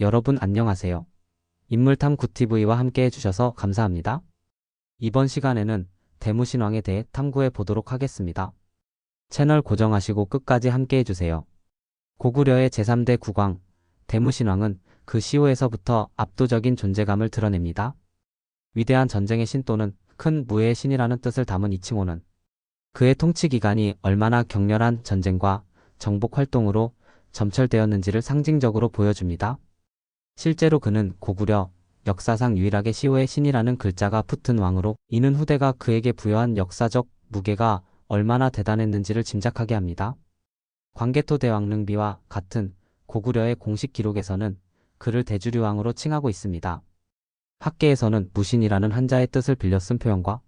여러분 안녕하세요. 인물탐 굿TV와 함께 해주셔서 감사합니다. 이번 시간에는 대무신왕에 대해 탐구해 보도록 하겠습니다. 채널 고정하시고 끝까지 함께 해주세요. 고구려의 제3대 국왕, 대무신왕은 그 시호에서부터 압도적인 존재감을 드러냅니다. 위대한 전쟁의 신 또는 큰 무예의 신이라는 뜻을 담은 이 칭호는 그의 통치 기간이 얼마나 격렬한 전쟁과 정복 활동으로 점철되었는지를 상징적으로 보여줍니다. 실제로 그는 고구려 역사상 유일하게 시호의 신이라는 글자가 붙은 왕으로 이는 후대가 그에게 부여한 역사적 무게가 얼마나 대단했는지를 짐작하게 합니다. 광개토 대왕릉비와 같은 고구려의 공식 기록에서는 그를 대주류왕으로 칭하고 있습니다. 학계에서는 무신이라는 한자의 뜻을 빌려 쓴 표현과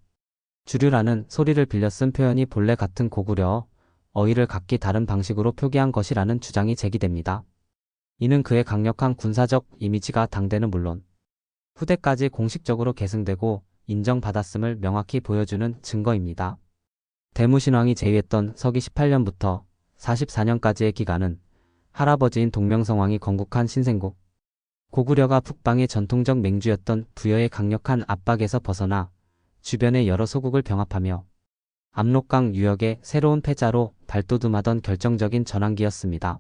주류라는 소리를 빌려 쓴 표현이 본래 같은 고구려 어휘를 각기 다른 방식으로 표기한 것이라는 주장이 제기됩니다. 이는 그의 강력한 군사적 이미지가 당대는 물론 후대까지 공식적으로 계승되고 인정받았음을 명확히 보여주는 증거입니다. 대무신왕이 제위했던 서기 18년부터 44년까지의 기간은 할아버지인 동명성왕이 건국한 신생국 고구려가 북방의 전통적 맹주였던 부여의 강력한 압박에서 벗어나 주변의 여러 소국을 병합하며 압록강 유역의 새로운 패자로 발돋움하던 결정적인 전환기였습니다.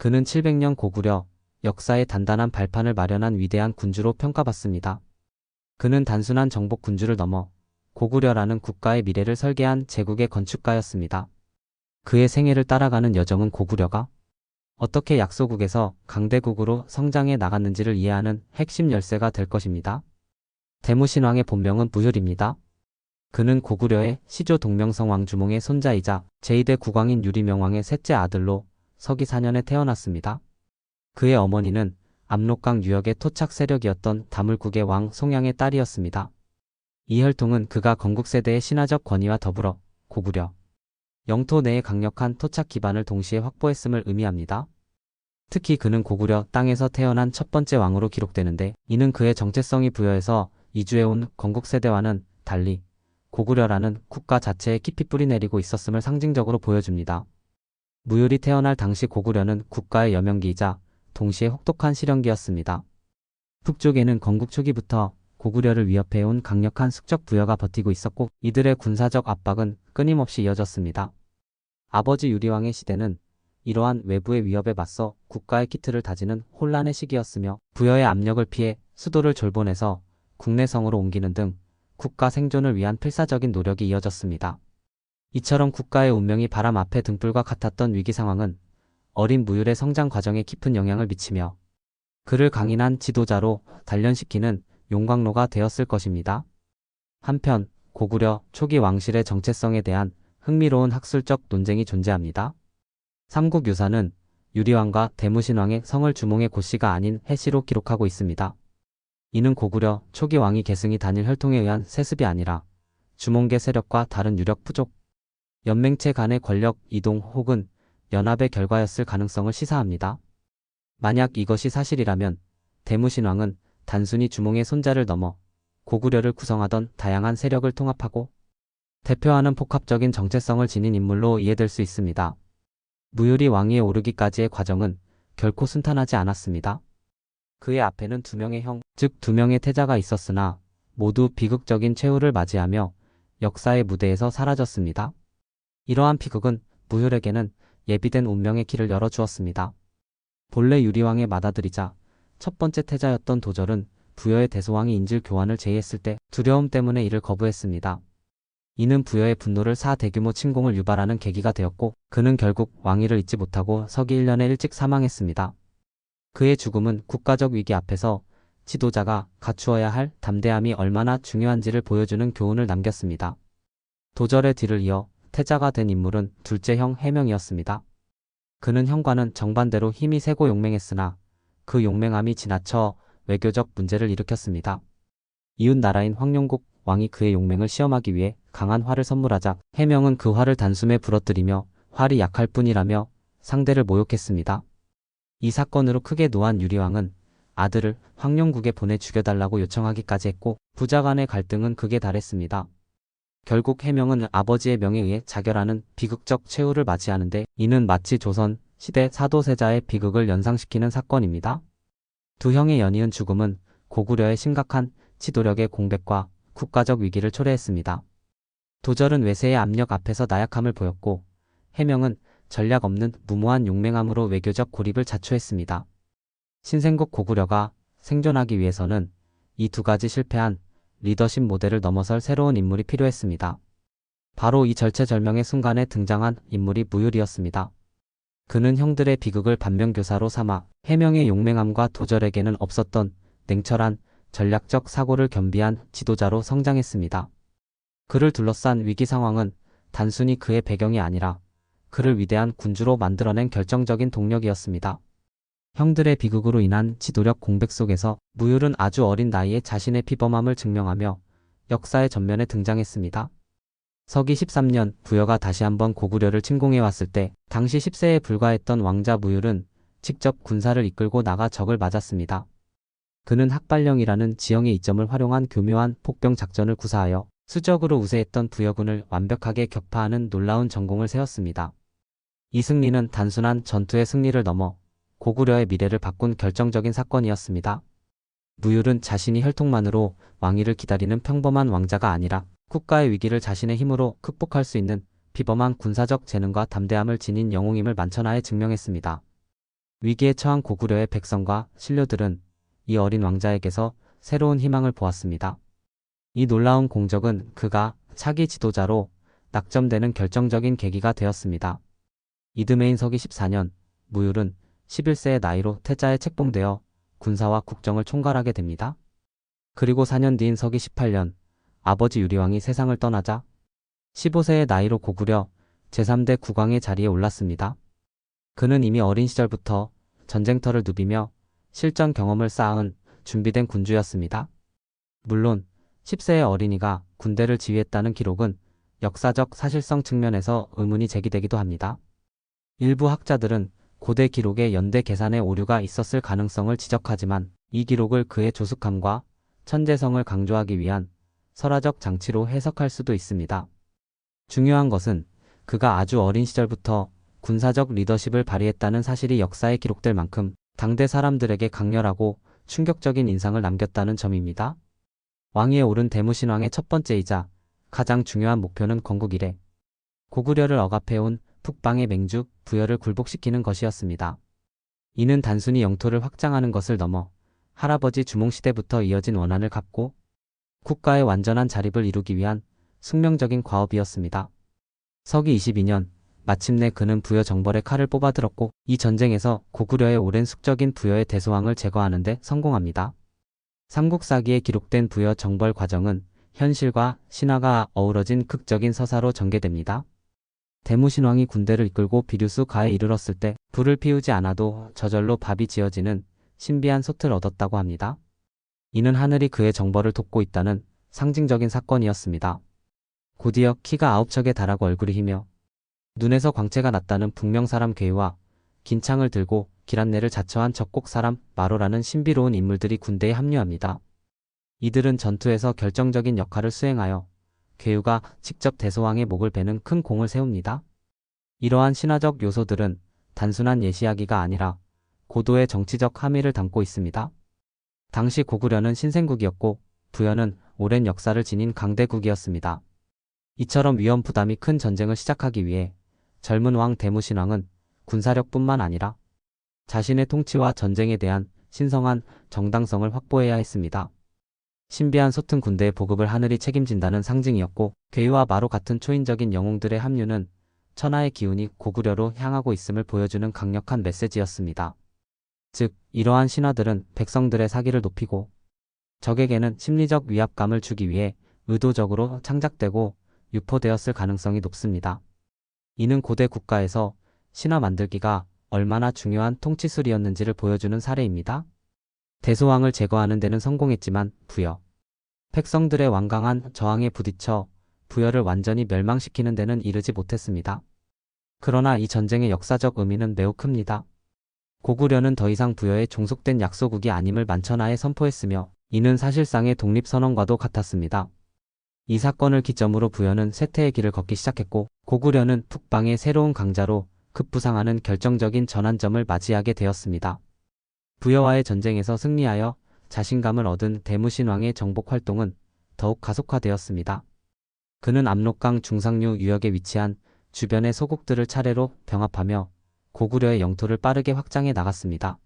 그는 700년 고구려 역사의 단단한 발판을 마련한 위대한 군주로 평가받습니다. 그는 단순한 정복 군주를 넘어 고구려라는 국가의 미래를 설계한 제국의 건축가였습니다. 그의 생애를 따라가는 여정은 고구려가 어떻게 약소국에서 강대국으로 성장해 나갔는지를 이해하는 핵심 열쇠가 될 것입니다. 대무신왕의 본명은 무효입니다. 그는 고구려의 시조 동명성 왕 주몽의 손자이자 제2대 국왕인 유리명왕의 셋째 아들로 서기 4년에 태어났습니다. 그의 어머니는 압록강 유역의 토착 세력이었던 다물국의 왕 송양의 딸이었습니다. 이 혈통은 그가 건국세대의 신화적 권위와 더불어 고구려 영토 내의 강력한 토착 기반을 동시에 확보했음을 의미합니다. 특히 그는 고구려 땅에서 태어난 첫 번째 왕으로 기록되는데 이는 그의 정체성이 부여해서 이주해온 건국세대와는 달리 고구려라는 국가 자체에 깊이 뿌리내리고 있었음을 상징적으로 보여줍니다. 무율이 태어날 당시 고구려는 국가의 여명기이자 동시에 혹독한 실현기였습니다. 북쪽에는 건국 초기부터 고구려를 위협해온 강력한 숙적 부여가 버티고 있었고 이들의 군사적 압박은 끊임없이 이어졌습니다. 아버지 유리왕의 시대는 이러한 외부의 위협에 맞서 국가의 키트를 다지는 혼란의 시기였으며 부여의 압력을 피해 수도를 졸본해서 국내성으로 옮기는 등 국가 생존을 위한 필사적인 노력이 이어졌습니다. 이처럼 국가의 운명이 바람 앞에 등불과 같았던 위기 상황은 어린 무율의 성장 과정에 깊은 영향을 미치며 그를 강인한 지도자로 단련시키는 용광로가 되었을 것입니다. 한편 고구려 초기 왕실의 정체성에 대한 흥미로운 학술적 논쟁이 존재합니다. 삼국유사는 유리왕과 대무신왕의 성을 주몽의 고씨가 아닌 해씨로 기록하고 있습니다. 이는 고구려 초기 왕이 계승이 단일 혈통에 의한 세습이 아니라 주몽계 세력과 다른 유력 부족, 연맹체 간의 권력 이동 혹은 연합의 결과였을 가능성을 시사합니다. 만약 이것이 사실이라면 대무신왕은 단순히 주몽의 손자를 넘어 고구려를 구성하던 다양한 세력을 통합하고 대표하는 복합적인 정체성을 지닌 인물로 이해될 수 있습니다. 무율이 왕위에 오르기까지의 과정은 결코 순탄하지 않았습니다. 그의 앞에는 두 명의 형, 즉 두 명의 태자가 있었으나 모두 비극적인 최후를 맞이하며 역사의 무대에서 사라졌습니다. 이러한 비극은 무율에게는 예비된 운명의 길을 열어주었습니다. 본래 유리왕의 맏아들이자 첫 번째 태자였던 도절은 부여의 대소왕이 인질 교환을 제의했을 때 두려움 때문에 이를 거부했습니다. 이는 부여의 분노를 사 대규모 침공을 유발하는 계기가 되었고 그는 결국 왕위를 잊지 못하고 서기 1년에 일찍 사망했습니다. 그의 죽음은 국가적 위기 앞에서 지도자가 갖추어야 할 담대함이 얼마나 중요한지를 보여주는 교훈을 남겼습니다. 도절의 뒤를 이어 태자가 된 인물은 둘째 형 해명이었습니다. 그는 형과는 정반대로 힘이 세고 용맹했으나 그 용맹함이 지나쳐 외교적 문제를 일으켰습니다. 이웃 나라인 황룡국 왕이 그의 용맹을 시험하기 위해 강한 활을 선물하자 해명은 그 활을 단숨에 부러뜨리며 활이 약할 뿐이라며 상대를 모욕했습니다. 이 사건으로 크게 노한 유리왕은 아들을 황룡국에 보내 죽여달라고 요청하기까지 했고 부자 간의 갈등은 극에 달했습니다. 결국 해명은 아버지의 명에 의해 자결하는 비극적 최후를 맞이하는데 이는 마치 조선 시대 사도세자의 비극을 연상시키는 사건입니다. 두 형의 연이은 죽음은 고구려의 심각한 지도력의 공백과 국가적 위기를 초래했습니다. 도절은 외세의 압력 앞에서 나약함을 보였고 해명은 전략 없는 무모한 용맹함으로 외교적 고립을 자초했습니다. 신생국 고구려가 생존하기 위해서는 이 두 가지 실패한 리더십 모델을 넘어설 새로운 인물이 필요했습니다. 바로 이 절체절명의 순간에 등장한 인물이 무율이었습니다. 그는 형들의 비극을 반면교사로 삼아 해명의 용맹함과 도절에게는 없었던 냉철한 전략적 사고를 겸비한 지도자로 성장했습니다. 그를 둘러싼 위기 상황은 단순히 그의 배경이 아니라 그를 위대한 군주로 만들어낸 결정적인 동력이었습니다. 형들의 비극으로 인한 지도력 공백 속에서 무율은 아주 어린 나이에 자신의 비범함을 증명하며 역사의 전면에 등장했습니다. 서기 13년 부여가 다시 한번 고구려를 침공해 왔을 때 당시 10세에 불과했던 왕자 무율은 직접 군사를 이끌고 나가 적을 맞았습니다. 그는 학발령이라는 지형의 이점을 활용한 교묘한 폭병 작전을 구사하여 수적으로 우세했던 부여군을 완벽하게 격파하는 놀라운 전공을 세웠습니다. 이 승리는 단순한 전투의 승리를 넘어 고구려의 미래를 바꾼 결정적인 사건이었습니다. 무율은 자신이 혈통만으로 왕위를 기다리는 평범한 왕자가 아니라 국가의 위기를 자신의 힘으로 극복할 수 있는 비범한 군사적 재능과 담대함을 지닌 영웅임을 만천하에 증명했습니다. 위기에 처한 고구려의 백성과 신료들은 이 어린 왕자에게서 새로운 희망을 보았습니다. 이 놀라운 공적은 그가 차기 지도자로 낙점되는 결정적인 계기가 되었습니다. 이듬해인 서기 14년 무율은 11세의 나이로 태자에 책봉되어 군사와 국정을 총괄하게 됩니다. 그리고 4년 뒤인 서기 18년 아버지 유리왕이 세상을 떠나자 15세의 나이로 고구려 제3대 국왕의 자리에 올랐습니다. 그는 이미 어린 시절부터 전쟁터를 누비며 실전 경험을 쌓은 준비된 군주였습니다. 물론 10세의 어린이가 군대를 지휘했다는 기록은 역사적 사실성 측면에서 의문이 제기되기도 합니다. 일부 학자들은 고대 기록에 연대 계산의 오류가 있었을 가능성을 지적하지만 이 기록을 그의 조숙함과 천재성을 강조하기 위한 설화적 장치로 해석할 수도 있습니다. 중요한 것은 그가 아주 어린 시절부터 군사적 리더십을 발휘했다는 사실이 역사에 기록될 만큼 당대 사람들에게 강렬하고 충격적인 인상을 남겼다는 점입니다. 왕위에 오른 대무신왕의 첫 번째이자 가장 중요한 목표는 건국 이래 고구려를 억압해온 북방의 맹주 부여를 굴복시키는 것이었습니다. 이는 단순히 영토를 확장하는 것을 넘어 할아버지 주몽시대부터 이어진 원한을 갚고 국가의 완전한 자립을 이루기 위한 숙명적인 과업이었습니다. 서기 22년 마침내 그는 부여 정벌의 칼을 뽑아들었고 이 전쟁에서 고구려의 오랜 숙적인 부여의 대소왕을 제거하는 데 성공합니다. 삼국사기에 기록된 부여 정벌 과정은 현실과 신화가 어우러진 극적인 서사로 전개됩니다. 대무신왕이 군대를 이끌고 비류수 가에 이르렀을 때 불을 피우지 않아도 저절로 밥이 지어지는 신비한 솥을 얻었다고 합니다. 이는 하늘이 그의 정벌을 돕고 있다는 상징적인 사건이었습니다. 곧이어 키가 9척에 달하고 얼굴이 희며 눈에서 광채가 났다는 북명 사람 괴와 긴 창을 들고 기란내를 자처한 적곡 사람 마로라는 신비로운 인물들이 군대에 합류합니다. 이들은 전투에서 결정적인 역할을 수행하여 괴유가 직접 대소왕의 목을 베는 큰 공을 세웁니다. 이러한 신화적 요소들은 단순한 예시하기가 아니라 고도의 정치적 함의를 담고 있습니다. 당시 고구려는 신생국이었고 부여는 오랜 역사를 지닌 강대국이었습니다. 이처럼 위험 부담이 큰 전쟁을 시작하기 위해 젊은 왕 대무신왕은 군사력뿐만 아니라 자신의 통치와 전쟁에 대한 신성한 정당성을 확보해야 했습니다. 신비한 소튼 군대의 보급을 하늘이 책임진다는 상징이었고 괴유와 마로 같은 초인적인 영웅들의 합류는 천하의 기운이 고구려로 향하고 있음을 보여주는 강력한 메시지였습니다. 즉 이러한 신화들은 백성들의 사기를 높이고 적에게는 심리적 위압감을 주기 위해 의도적으로 창작되고 유포되었을 가능성이 높습니다. 이는 고대 국가에서 신화 만들기가 얼마나 중요한 통치술이었는지를 보여주는 사례입니다. 대소왕을 제거하는 데는 성공했지만 부여, 백성들의 완강한 저항에 부딪혀 부여를 완전히 멸망시키는 데는 이르지 못했습니다. 그러나 이 전쟁의 역사적 의미는 매우 큽니다. 고구려는 더 이상 부여의 종속된 약소국이 아님을 만천하에 선포했으며 이는 사실상의 독립선언과도 같았습니다. 이 사건을 기점으로 부여는 쇠퇴의 길을 걷기 시작했고 고구려는 북방의 새로운 강자로 급부상하는 결정적인 전환점을 맞이하게 되었습니다. 부여와의 전쟁에서 승리하여 자신감을 얻은 대무신왕의 정복 활동은 더욱 가속화되었습니다. 그는 압록강 중상류 유역에 위치한 주변의 소국들을 차례로 병합하며 고구려의 영토를 빠르게 확장해 나갔습니다.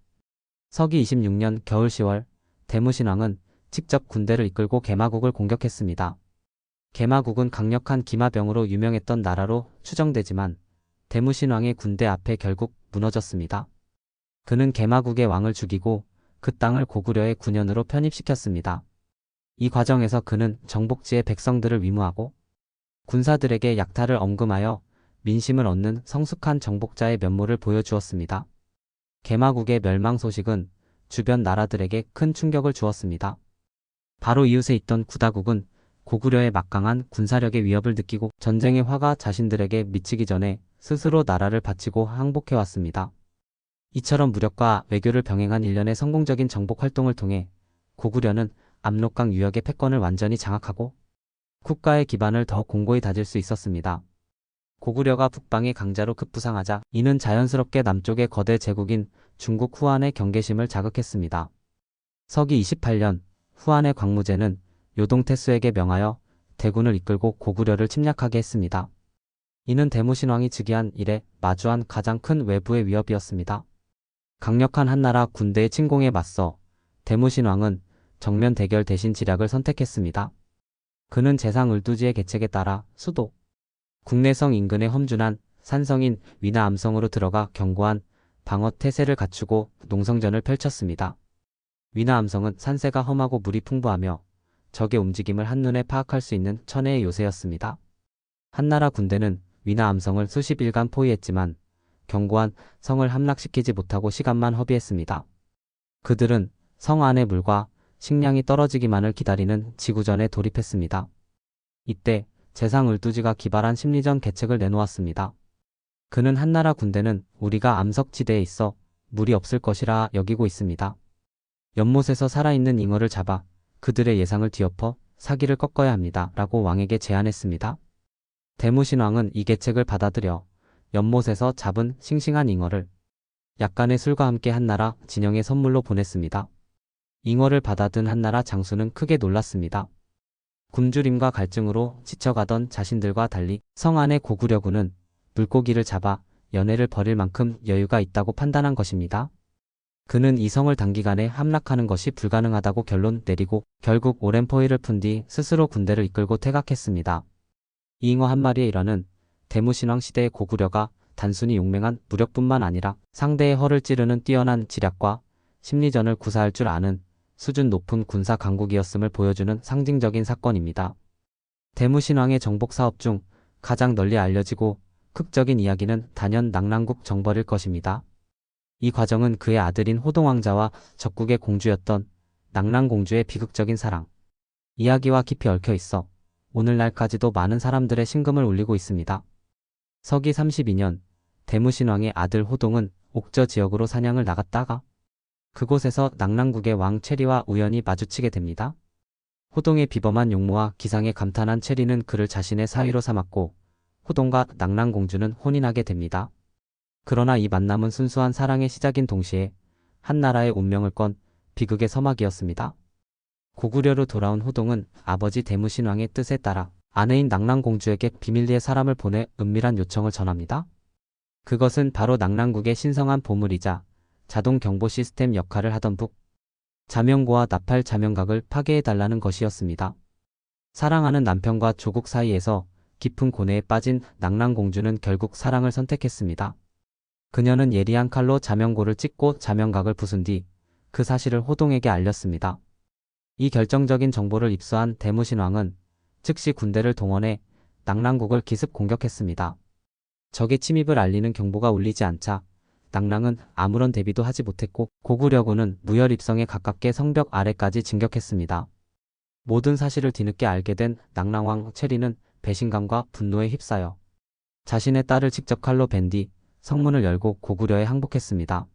서기 26년 겨울 10월 대무신왕은 직접 군대를 이끌고 개마국을 공격했습니다. 개마국은 강력한 기마병으로 유명했던 나라로 추정되지만 대무신왕의 군대 앞에 결국 무너졌습니다. 그는 개마국의 왕을 죽이고 그 땅을 고구려의 군현으로 편입시켰습니다. 이 과정에서 그는 정복지의 백성들을 위무하고 군사들에게 약탈을 엄금하여 민심을 얻는 성숙한 정복자의 면모를 보여주었습니다. 개마국의 멸망 소식은 주변 나라들에게 큰 충격을 주었습니다. 바로 이웃에 있던 구다국은 고구려의 막강한 군사력의 위협을 느끼고 전쟁의 화가 자신들에게 미치기 전에 스스로 나라를 바치고 항복해왔습니다. 이처럼 무력과 외교를 병행한 일련의 성공적인 정복 활동을 통해 고구려는 압록강 유역의 패권을 완전히 장악하고 국가의 기반을 더 공고히 다질 수 있었습니다. 고구려가 북방의 강자로 급부상하자 이는 자연스럽게 남쪽의 거대 제국인 중국 후한의 경계심을 자극했습니다. 서기 28년 후한의 광무제는 요동태수에게 명하여 대군을 이끌고 고구려를 침략하게 했습니다. 이는 대무신왕이 즉위한 이래 마주한 가장 큰 외부의 위협이었습니다. 강력한 한나라 군대의 침공에 맞서 대무신왕은 정면 대결 대신 지략을 선택했습니다. 그는 재상 을두지의 계책에 따라 수도, 국내성 인근의 험준한 산성인 위나 암성으로 들어가 견고한 방어 태세를 갖추고 농성전을 펼쳤습니다. 위나 암성은 산세가 험하고 물이 풍부하며 적의 움직임을 한눈에 파악할 수 있는 천혜의 요새였습니다. 한나라 군대는 위나 암성을 수십일간 포위했지만 견고한 성을 함락시키지 못하고 시간만 허비했습니다. 그들은 성 안의 물과 식량이 떨어지기만을 기다리는 지구전에 돌입했습니다. 이때 재상 을두지가 기발한 심리전 계책을 내놓았습니다. 그는 한나라 군대는 우리가 암석지대에 있어 물이 없을 것이라 여기고 있습니다. 연못에서 살아있는 잉어를 잡아 그들의 예상을 뒤엎어 사기를 꺾어야 합니다. 라고 왕에게 제안했습니다. 대무신왕은 이 계책을 받아들여 연못에서 잡은 싱싱한 잉어를 약간의 술과 함께 한나라 진영의 선물로 보냈습니다. 잉어를 받아든 한나라 장수는 크게 놀랐습니다. 굶주림과 갈증으로 지쳐가던 자신들과 달리 성 안의 고구려군은 물고기를 잡아 연애를 벌일 만큼 여유가 있다고 판단한 것입니다. 그는 이 성을 단기간에 함락하는 것이 불가능하다고 결론 내리고 결국 오랜 포위를 푼 뒤 스스로 군대를 이끌고 퇴각했습니다. 이 잉어 한 마리의 일화는 대무신왕 시대의 고구려가 단순히 용맹한 무력뿐만 아니라 상대의 허를 찌르는 뛰어난 지략과 심리전을 구사할 줄 아는 수준 높은 군사 강국이었음을 보여주는 상징적인 사건입니다. 대무신왕의 정복 사업 중 가장 널리 알려지고 극적인 이야기는 단연 낙랑국 정벌일 것입니다. 이 과정은 그의 아들인 호동왕자와 적국의 공주였던 낙랑공주의 비극적인 사랑, 이야기와 깊이 얽혀 있어 오늘날까지도 많은 사람들의 심금을 울리고 있습니다. 서기 32년 대무신왕의 아들 호동은 옥저 지역으로 사냥을 나갔다가 그곳에서 낙랑국의 왕 체리와 우연히 마주치게 됩니다. 호동의 비범한 용모와 기상에 감탄한 체리는 그를 자신의 사위로 삼았고 호동과 낙랑공주는 혼인하게 됩니다. 그러나 이 만남은 순수한 사랑의 시작인 동시에 한 나라의 운명을 건 비극의 서막이었습니다. 고구려로 돌아온 호동은 아버지 대무신왕의 뜻에 따라 아내인 낙랑공주에게 비밀리에 사람을 보내 은밀한 요청을 전합니다. 그것은 바로 낙랑국의 신성한 보물이자 자동 경보 시스템 역할을 하던 북 자명고와 나팔 자명각을 파괴해달라는 것이었습니다. 사랑하는 남편과 조국 사이에서 깊은 고뇌에 빠진 낙랑공주는 결국 사랑을 선택했습니다. 그녀는 예리한 칼로 자명고를 찢고 자명각을 부순 뒤 그 사실을 호동에게 알렸습니다. 이 결정적인 정보를 입수한 대무신왕은 즉시 군대를 동원해 낙랑국을 기습 공격했습니다. 적의 침입을 알리는 경보가 울리지 않자 낙랑은 아무런 대비도 하지 못했고 고구려군은 무혈입성에 가깝게 성벽 아래까지 진격했습니다. 모든 사실을 뒤늦게 알게 된 낙랑왕 체리는 배신감과 분노에 휩싸여 자신의 딸을 직접 칼로 벤뒤 성문을 열고 고구려에 항복했습니다.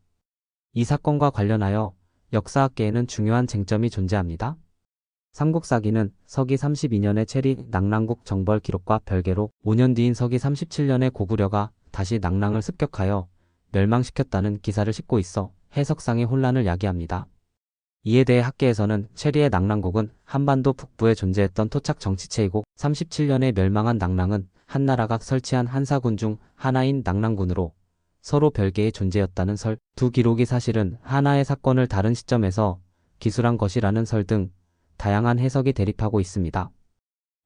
이 사건과 관련하여 역사학계에는 중요한 쟁점이 존재합니다. 삼국사기는 서기 32년의 체리 낙랑국 정벌 기록과 별개로 5년 뒤인 서기 37년의 고구려가 다시 낙랑을 습격하여 멸망시켰다는 기사를 싣고 있어 해석상의 혼란을 야기합니다. 이에 대해 학계에서는 체리의 낙랑국은 한반도 북부에 존재했던 토착 정치체이고 37년에 멸망한 낙랑은 한나라가 설치한 한사군 중 하나인 낙랑군으로 서로 별개의 존재였다는 설, 두 기록이 사실은 하나의 사건을 다른 시점에서 기술한 것이라는 설 등 다양한 해석이 대립하고 있습니다.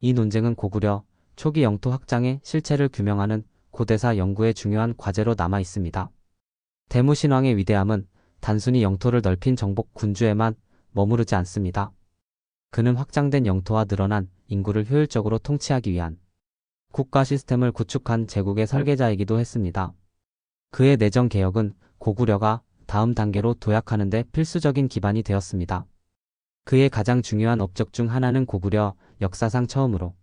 이 논쟁은 고구려 초기 영토 확장의 실체를 규명하는 고대사 연구의 중요한 과제로 남아 있습니다. 대무신왕의 위대함은 단순히 영토를 넓힌 정복 군주에만 머무르지 않습니다. 그는 확장된 영토와 늘어난 인구를 효율적으로 통치하기 위한 국가 시스템을 구축한 제국의 설계자이기도 했습니다. 그의 내정 개혁은 고구려가 다음 단계로 도약하는데 필수적인 기반이 되었습니다. 그의 가장 중요한 업적 중 하나는 고구려 역사상 처음으로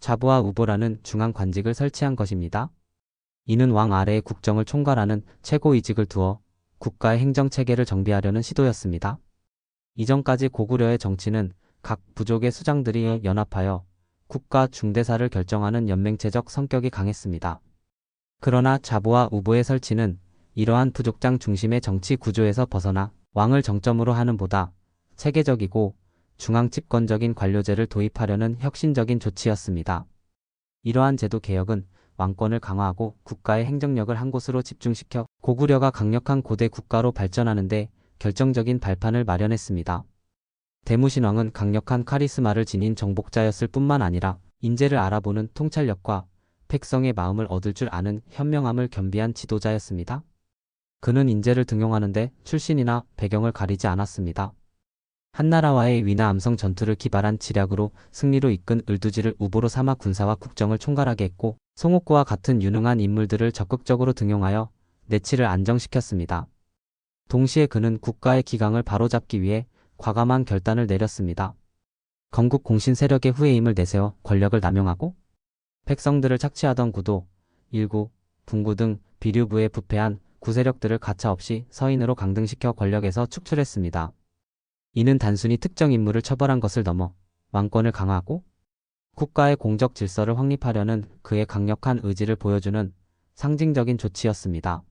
좌부와 우보라는 중앙 관직을 설치한 것입니다. 이는 왕 아래의 국정을 총괄하는 최고위직을 두어 국가의 행정 체계를 정비하려는 시도였습니다. 이전까지 고구려의 정치는 각 부족의 수장들이 연합하여 국가 중대사를 결정하는 연맹체적 성격이 강했습니다. 그러나 자보와 우보의 설치는 이러한 부족장 중심의 정치 구조에서 벗어나 왕을 정점으로 하는 보다 체계적이고 중앙 집권적인 관료제를 도입하려는 혁신적인 조치였습니다. 이러한 제도 개혁은 왕권을 강화하고 국가의 행정력을 한 곳으로 집중시켜 고구려가 강력한 고대 국가로 발전하는데 결정적인 발판을 마련했습니다. 대무신왕은 강력한 카리스마를 지닌 정복자였을 뿐만 아니라 인재를 알아보는 통찰력과 백성의 마음을 얻을 줄 아는 현명함을 겸비한 지도자였습니다. 그는 인재를 등용하는데 출신이나 배경을 가리지 않았습니다. 한나라와의 위나 암성 전투를 기발한 지략으로 승리로 이끈 을두지를 우보로 삼아 군사와 국정을 총괄하게 했고 송옥구와 같은 유능한 인물들을 적극적으로 등용하여 내치를 안정시켰습니다. 동시에 그는 국가의 기강을 바로잡기 위해 과감한 결단을 내렸습니다. 건국 공신 세력의 후예임을 내세워 권력을 남용하고 백성들을 착취하던 구도, 일구, 분구 등 비류부에 부패한 구세력들을 가차없이 서인으로 강등시켜 권력에서 축출했습니다. 이는 단순히 특정 인물을 처벌한 것을 넘어 왕권을 강화하고 국가의 공적 질서를 확립하려는 그의 강력한 의지를 보여주는 상징적인 조치였습니다.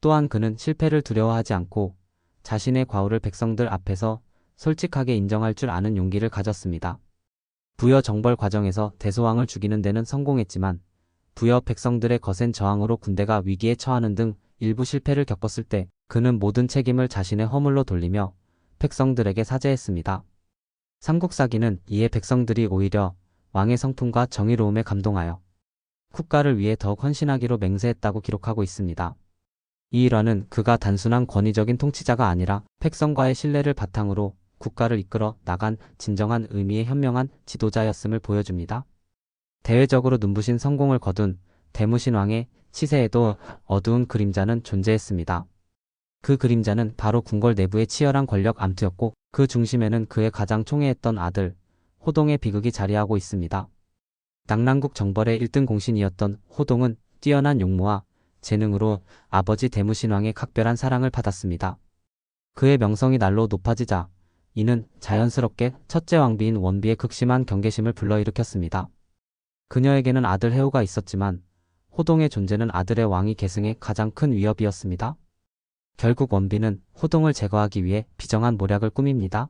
또한 그는 실패를 두려워하지 않고 자신의 과오를 백성들 앞에서 솔직하게 인정할 줄 아는 용기를 가졌습니다. 부여 정벌 과정에서 대소왕을 죽이는 데는 성공했지만 부여 백성들의 거센 저항으로 군대가 위기에 처하는 등 일부 실패를 겪었을 때 그는 모든 책임을 자신의 허물로 돌리며 백성들에게 사죄했습니다. 삼국사기는 이에 백성들이 오히려 왕의 성품과 정의로움에 감동하여 국가를 위해 더욱 헌신하기로 맹세했다고 기록하고 있습니다. 이 일화는 그가 단순한 권위적인 통치자가 아니라 백성과의 신뢰를 바탕으로 국가를 이끌어 나간 진정한 의미의 현명한 지도자였음을 보여줍니다. 대외적으로 눈부신 성공을 거둔 대무신 왕의 치세에도 어두운 그림자는 존재했습니다. 그 그림자는 바로 궁궐 내부의 치열한 권력 암투였고 그 중심에는 그의 가장 총애했던 아들 호동의 비극이 자리하고 있습니다. 낙랑국 정벌의 1등 공신이었던 호동은 뛰어난 용모와 재능으로 아버지 대무신왕의 각별한 사랑을 받았습니다. 그의 명성이 날로 높아지자 이는 자연스럽게 첫째 왕비인 원비의 극심한 경계심을 불러일으켰습니다. 그녀에게는 아들 해우가 있었지만 호동의 존재는 아들의 왕위 계승에 가장 큰 위협이었습니다. 결국 원비는 호동을 제거하기 위해 비정한 모략을 꾸밉니다.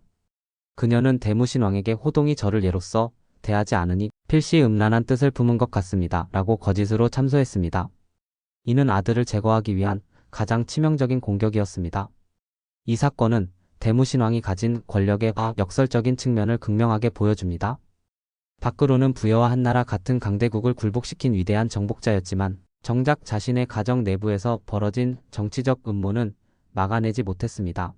그녀는 대무신 왕에게 호동이 저를 예로 써 대하지 않으니 필시 음란한 뜻을 품은 것 같습니다. 라고 거짓으로 참소했습니다. 이는 아들을 제거하기 위한 가장 치명적인 공격이었습니다. 이 사건은 대무신왕이 가진 권력의 역설적인 측면을 극명하게 보여줍니다. 밖으로는 부여와 한나라 같은 강대국을 굴복시킨 위대한 정복자였지만 정작 자신의 가정 내부에서 벌어진 정치적 음모는 막아내지 못했습니다.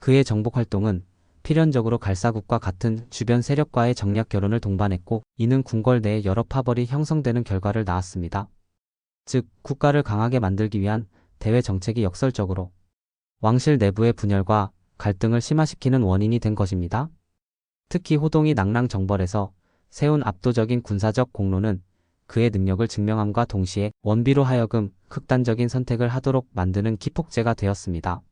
그의 정복 활동은 필연적으로 갈사국과 같은 주변 세력과의 정략 결혼을 동반했고 이는 궁궐 내에 여러 파벌이 형성되는 결과를 낳았습니다. 즉 국가를 강하게 만들기 위한 대외 정책이 역설적으로 왕실 내부의 분열과 갈등을 심화시키는 원인이 된 것입니다. 특히 호동이 낙랑 정벌에서 세운 압도적인 군사적 공로는 그의 능력을 증명함과 동시에 원비로 하여금 극단적인 선택을 하도록 만드는 기폭제가 되었습니다.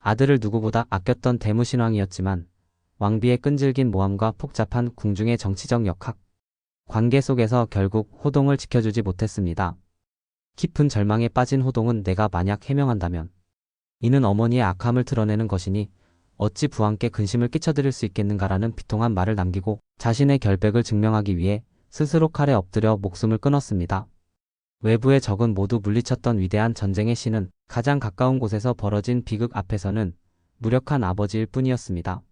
아들을 누구보다 아꼈던 대무신왕이었지만 왕비의 끈질긴 모함과 복잡한 궁중의 정치적 역학, 관계 속에서 결국 호동을 지켜주지 못했습니다. 깊은 절망에 빠진 호동은 내가 만약 해명한다면 이는 어머니의 악함을 드러내는 것이니 어찌 부왕께 근심을 끼쳐드릴 수 있겠는가라는 비통한 말을 남기고 자신의 결백을 증명하기 위해 스스로 칼에 엎드려 목숨을 끊었습니다. 외부의 적은 모두 물리쳤던 위대한 전쟁의 신은 가장 가까운 곳에서 벌어진 비극 앞에서는 무력한 아버지일 뿐이었습니다.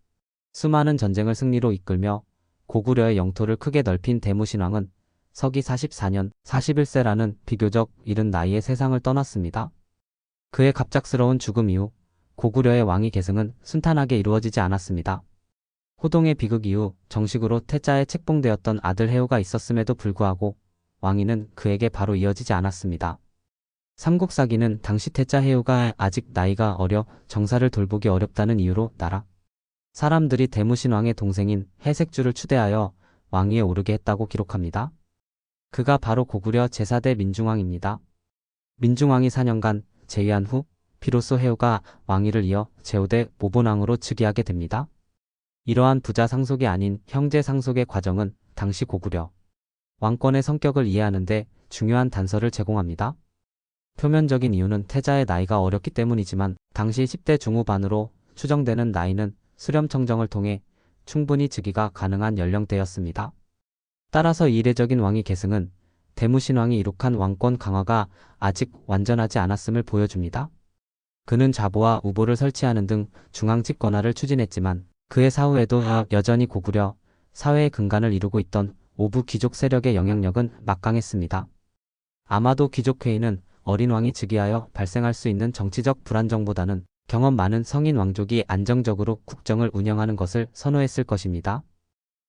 수많은 전쟁을 승리로 이끌며 고구려의 영토를 크게 넓힌 대무신왕은 서기 44년 41세라는 비교적 이른 나이에 세상을 떠났습니다. 그의 갑작스러운 죽음 이후 고구려의 왕위 계승은 순탄하게 이루어지지 않았습니다. 호동의 비극 이후 정식으로 태자에 책봉되었던 아들 해우가 있었음에도 불구하고 왕위는 그에게 바로 이어지지 않았습니다. 삼국사기는 당시 태자 해우가 아직 나이가 어려 정사를 돌보기 어렵다는 이유로 나라 사람들이 대무신왕의 동생인 해색주를 추대하여 왕위에 오르게 했다고 기록합니다. 그가 바로 고구려 제4대 민중왕입니다. 민중왕이 4년간 재위한 후 비로소 해우가 왕위를 이어 제5대 모본왕으로 즉위하게 됩니다. 이러한 부자 상속이 아닌 형제 상속의 과정은 당시 고구려 왕권의 성격을 이해하는데 중요한 단서를 제공합니다. 표면적인 이유는 태자의 나이가 어렸기 때문이지만 당시 10대 중후반으로 추정되는 나이는 수렴청정을 통해 충분히 즉위가 가능한 연령대였습니다. 따라서 이례적인 왕위 계승은 대무신왕이 이룩한 왕권 강화가 아직 완전하지 않았음을 보여줍니다. 그는 좌보와 우보를 설치하는 등 중앙직 권한을 추진했지만 그의 사후에도 여전히 고구려 사회의 근간을 이루고 있던 오부 귀족 세력의 영향력은 막강했습니다. 아마도 귀족회의는 어린 왕이 즉위하여 발생할 수 있는 정치적 불안정보다는 경험 많은 성인 왕족이 안정적으로 국정을 운영하는 것을 선호했을 것입니다.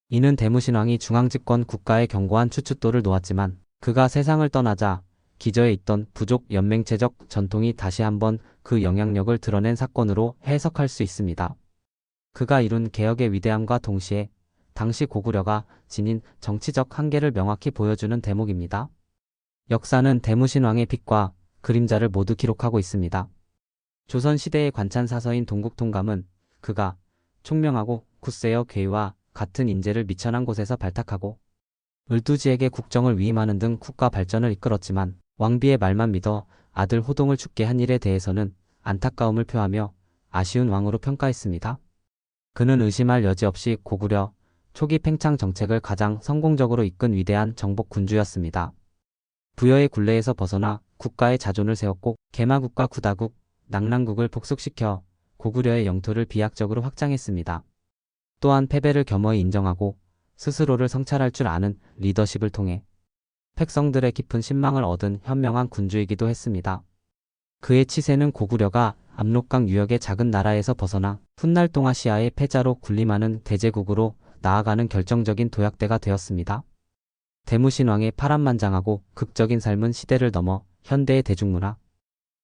이는 대무신왕이 중앙집권 국가의 견고한 추추돌을 놓았지만 그가 세상을 떠나자 기저에 있던 부족 연맹체적 전통이 다시 한번 그 영향력을 드러낸 사건으로 해석할 수 있습니다. 그가 이룬 개혁의 위대함과 동시에 당시 고구려가 지닌 정치적 한계를 명확히 보여주는 대목입니다. 역사는 대무신왕의 빛과 그림자를 모두 기록하고 있습니다. 조선 시대의 관찬 사서인 동국통감은 그가 총명하고 굳세어 괴와 같은 인재를 미천한 곳에서 발탁하고 을두지에게 국정을 위임하는 등 국가 발전을 이끌었지만 왕비의 말만 믿어 아들 호동을 죽게 한 일에 대해서는 안타까움을 표하며 아쉬운 왕으로 평가했습니다. 그는 의심할 여지 없이 고구려 초기 팽창 정책을 가장 성공적으로 이끈 위대한 정복 군주였습니다. 부여의 굴레에서 벗어나 국가의 자존을 세웠고 개마국과 구다국, 낙랑국을 복속시켜 고구려의 영토를 비약적으로 확장했습니다. 또한 패배를 겸허히 인정하고 스스로를 성찰할 줄 아는 리더십을 통해 백성들의 깊은 신망을 얻은 현명한 군주이기도 했습니다. 그의 치세는 고구려가 압록강 유역의 작은 나라에서 벗어나 훗날 동아시아의 패자로 군림하는 대제국으로 나아가는 결정적인 도약대가 되었습니다. 대무신왕의 파란만장하고 극적인 삶은 시대를 넘어 현대의 대중문화,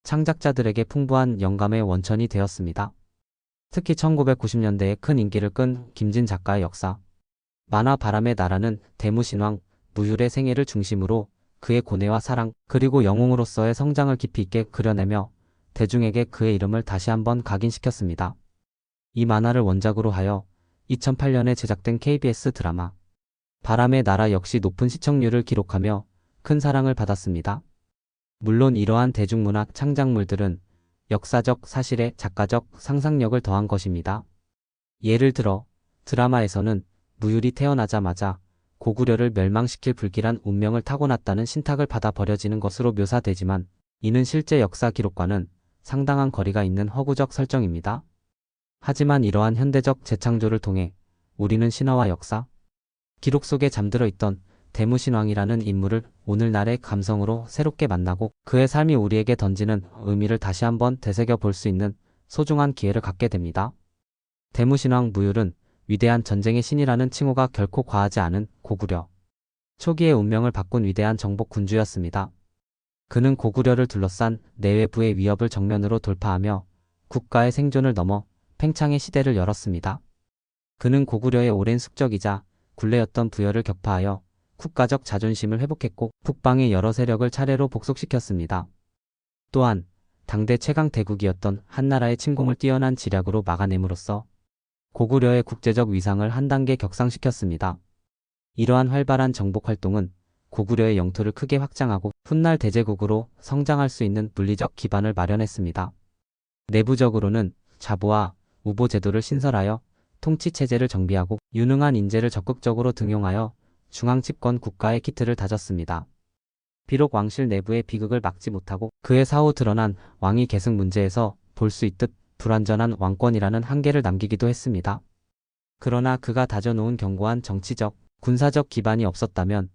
창작자들에게 풍부한 영감의 원천이 되었습니다. 특히 1990년대에 큰 인기를 끈 김진 작가의 역사, 만화 바람의 나라는 대무신왕 무율의 생애를 중심으로 그의 고뇌와 사랑 그리고 영웅으로서의 성장을 깊이 있게 그려내며 대중에게 그의 이름을 다시 한번 각인시켰습니다. 이 만화를 원작으로 하여 2008년에 제작된 KBS 드라마 바람의 나라 역시 높은 시청률을 기록하며 큰 사랑을 받았습니다. 물론 이러한 대중문학 창작물들은 역사적 사실에 작가적 상상력을 더한 것입니다. 예를 들어 드라마에서는 무율이 태어나자마자 고구려를 멸망시킬 불길한 운명을 타고났다는 신탁을 받아 버려지는 것으로 묘사되지만 이는 실제 역사 기록과는 상당한 거리가 있는 허구적 설정입니다. 하지만 이러한 현대적 재창조를 통해 우리는 신화와 역사, 기록 속에 잠들어 있던 대무신왕이라는 인물을 오늘날의 감성으로 새롭게 만나고 그의 삶이 우리에게 던지는 의미를 다시 한번 되새겨 볼 수 있는 소중한 기회를 갖게 됩니다. 대무신왕 무율은 위대한 전쟁의 신이라는 칭호가 결코 과하지 않은 고구려. 초기의 운명을 바꾼 위대한 정복 군주였습니다. 그는 고구려를 둘러싼 내외부의 위협을 정면으로 돌파하며 국가의 생존을 넘어 팽창의 시대를 열었습니다. 그는 고구려의 오랜 숙적이자 굴레였던 부여를 격파하여 국가적 자존심을 회복했고 북방의 여러 세력을 차례로 복속시켰습니다. 또한 당대 최강 대국이었던 한나라의 침공을 뛰어난 지략으로 막아냄으로써 고구려의 국제적 위상을 한 단계 격상시켰습니다. 이러한 활발한 정복 활동은 고구려의 영토를 크게 확장하고 훗날 대제국으로 성장할 수 있는 물리적 기반을 마련했습니다. 내부적으로는 자부와 우보 제도를 신설하여 통치 체제를 정비하고 유능한 인재를 적극적으로 등용하여 중앙 집권 국가의 키트를 다졌습니다. 비록 왕실 내부의 비극을 막지 못하고 그의 사후 드러난 왕위 계승 문제에서 볼 수 있듯 불완전한 왕권이라는 한계를 남기기도 했습니다. 그러나 그가 다져놓은 견고한 정치적, 군사적 기반이 없었다면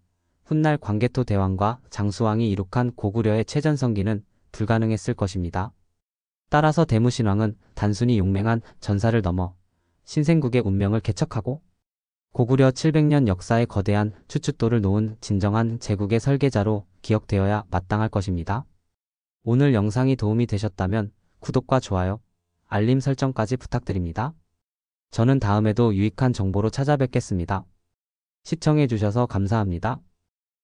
훗날 광개토 대왕과 장수왕이 이룩한 고구려의 최전성기는 불가능했을 것입니다. 따라서 대무신왕은 단순히 용맹한 전사를 넘어 신생국의 운명을 개척하고 고구려 700년 역사의 거대한 추춧돌을 놓은 진정한 제국의 설계자로 기억되어야 마땅할 것입니다. 오늘 영상이 도움이 되셨다면 구독과 좋아요, 알림 설정까지 부탁드립니다. 저는 다음에도 유익한 정보로 찾아뵙겠습니다. 시청해주셔서 감사합니다.